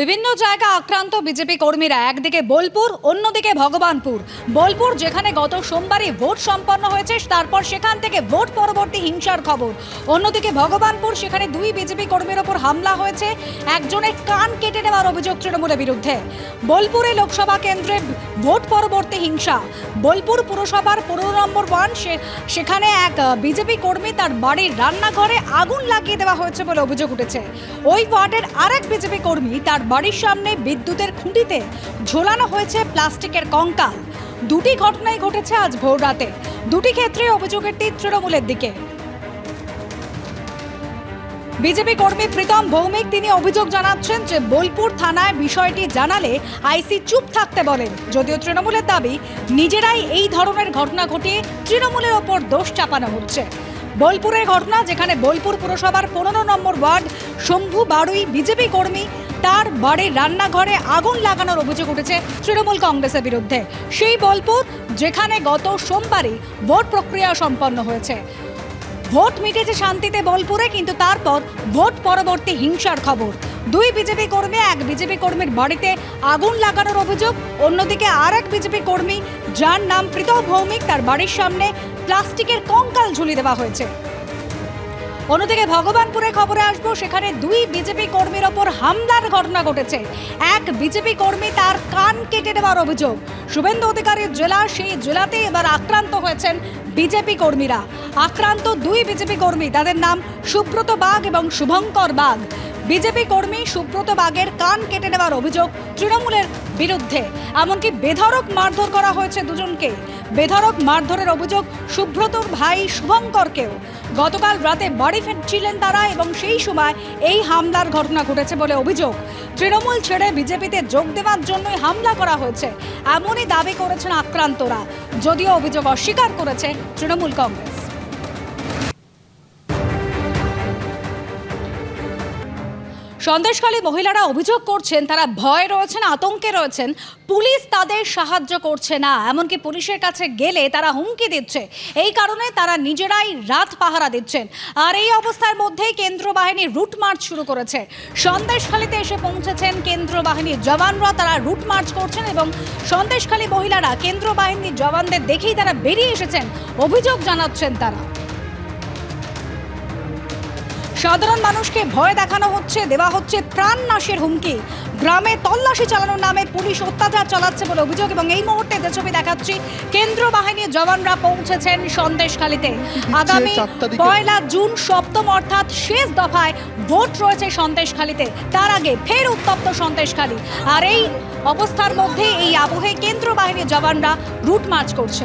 বিভিন্ন জায়গা আক্রান্ত বিজেপি কর্মীরা, একদিকে বোলপুর, অন্যদিকে ভগবানপুর। বোলপুর, যেখানে গত সোমবারই ভোট সম্পন্ন হয়েছে, তারপর সেখান থেকে ভোট পরবর্তী হিংসার খবর। অন্যদিকে ভগবানপুর, সেখানে দুই বিজেপি কর্মীর ওপর হামলা হয়েছে, একজনের কান কেটে নেওয়ার অভিযোগ তৃণমূলের বিরুদ্ধে। বোলপুরে লোকসভা কেন্দ্রে ভোট পরবর্তী হিংসা। বোলপুর পুরসভার পনেরো নম্বর ওয়ান সেখানে এক বিজেপি কর্মী তার বাড়ির রান্নাঘরে আগুন লাগিয়ে দেওয়া হয়েছে বলে অভিযোগ উঠেছে। ওই ওয়ার্ডের আরেক বিজেপি কর্মী তার বাড়ির সামনে বিদ্যুতের খুঁটিতে ঝোলানো হয়েছে প্লাস্টিকের কঙ্কাল। দুটি ঘটনাই ঘটেছে আজ ভোর রাতে। দুটি ক্ষেত্রে অভিযোগের তীর তৃণমূলের দিকে। বিজেপি কর্মী প্রীতম ভৌমিক, তিনি অভিযোগ জানাচ্ছেন যে বোলপুর থানায় বিষয়টি জানালে আইসি চুপ থাকতে বলেন। যদিও তৃণমূলের দাবি, নিজেরাই এই ধরনের ঘটনা ঘটিয়ে তৃণমূলের ওপর দোষ চাপানো হচ্ছে। বোলপুরের ঘটনা, যেখানে বোলপুর পুরসভার পনেরো নম্বর ওয়ার্ড, শম্ভু বাড়ুই বিজেপি কর্মী তার বাড়ির রান্নাঘরে আগুন লাগানোর অভিযোগ উঠেছে তৃণমূল কংগ্রেসের বিরুদ্ধে। সেই বোলপুর যেখানে গত সোমবারই ভোট প্রক্রিয়া সম্পন্ন হয়েছে। ভোট মিটেছে শান্তিতে বোলপুরে, কিন্তু তারপর ভোট পরবর্তী হিংসার খবর। দুই বিজেপি কর্মী, এক বিজেপি কর্মীর বাড়িতে আগুন লাগানোর অভিযোগ। অন্যদিকে আর এক বিজেপি কর্মী, যার নাম প্রীতম ভৌমিক, তার বাড়ির সামনে প্লাস্টিকের কঙ্কাল ঝুলিয়ে দেওয়া হয়েছে। অন্যদিকে ভগবানপুরে খবরে আসব, সেখানে দুই বিজেপি কর্মীর ওপর হামলার ঘটনা ঘটেছে। এক বিজেপি কর্মী তার কান কেটে নেওয়ার অভিযোগ। শুভেন্দু অধিকারীর জেলা, সেই জেলাতে এবার আক্রান্ত হয়েছেন বিজেপি কর্মীরা। আক্রান্ত দুই বিজেপি কর্মী, তাদের নাম সুব্রত বাগ এবং শুভঙ্কর বাগ। বিজেপি কর্মী সুব্রত বাগের কান কেটে নেওয়ার অভিযোগ তৃণমূলের বিরুদ্ধে। এমনকি বেধড়ক মারধর করা হয়েছে দুজনকে। বেধড়ক মারধরের অভিযোগ সুব্রতর ভাই শুভঙ্করকেও। গতকাল রাতে বাড়ি ফিরছিলেন তারা এবং সেই সময় এই হামলার ঘটনা ঘটেছে বলে অভিযোগ। তৃণমূল ছেড়ে বিজেপিতে যোগ দেওয়ার জন্যই হামলা করা হয়েছে। এমনই দাবি করেছেন আক্রান্তরা। যদিও অভিযোগ অস্বীকার করেছে তৃণমূল কংগ্রেস। সন্দেশখালী মহিলারা অভিযোগ করছেন, তারা ভয় রয়েছেন, আতঙ্কে রয়েছেন। পুলিশ তাদের সাহায্য করছে না। এমনকি পুলিশের কাছে গেলে তারা হুমকি দিচ্ছে। এই কারণে তারা নিজেরাই রাত পাহারা দিচ্ছেন। আর এই অবস্থার মধ্যেই কেন্দ্র বাহিনী রুট মার্চ শুরু করেছে। সন্দেশখালীতে এসে পৌঁছেছেন কেন্দ্র বাহিনীর জওয়ানরা। তারা রুট মার্চ করছেন এবং সন্দেশখালী মহিলারা কেন্দ্র বাহিনীর জওয়ানদের দেখেই তারা বেরিয়ে এসেছেন। অভিযোগ জানাচ্ছেন তারা। সাধারণ মানুষকে ভয় দেখানো হচ্ছে দেওয়া হচ্ছে প্রাণ নাশের হুমকি। গ্রামে তল্লাশি চালানোর নামে পুলিশ অত্যাচার চালাচ্ছে বলে অভিযোগ এবং এই মুহূর্তে যে ছবি দেখাচ্ছি কেন্দ্র বাহিনীর জওয়ানরা পৌঁছেছেন সন্দেশখালীতে। আগামী পয়লা জুন সপ্তম অর্থাৎ শেষ দফায় ভোট রয়েছে সন্দেশখালীতে। তার আগে ফের উত্তপ্ত সন্দেশখালী। আর এই অবস্থার মধ্যে এই আবহে কেন্দ্র বাহিনীর জওয়ানরা রুট মার্চ করছে।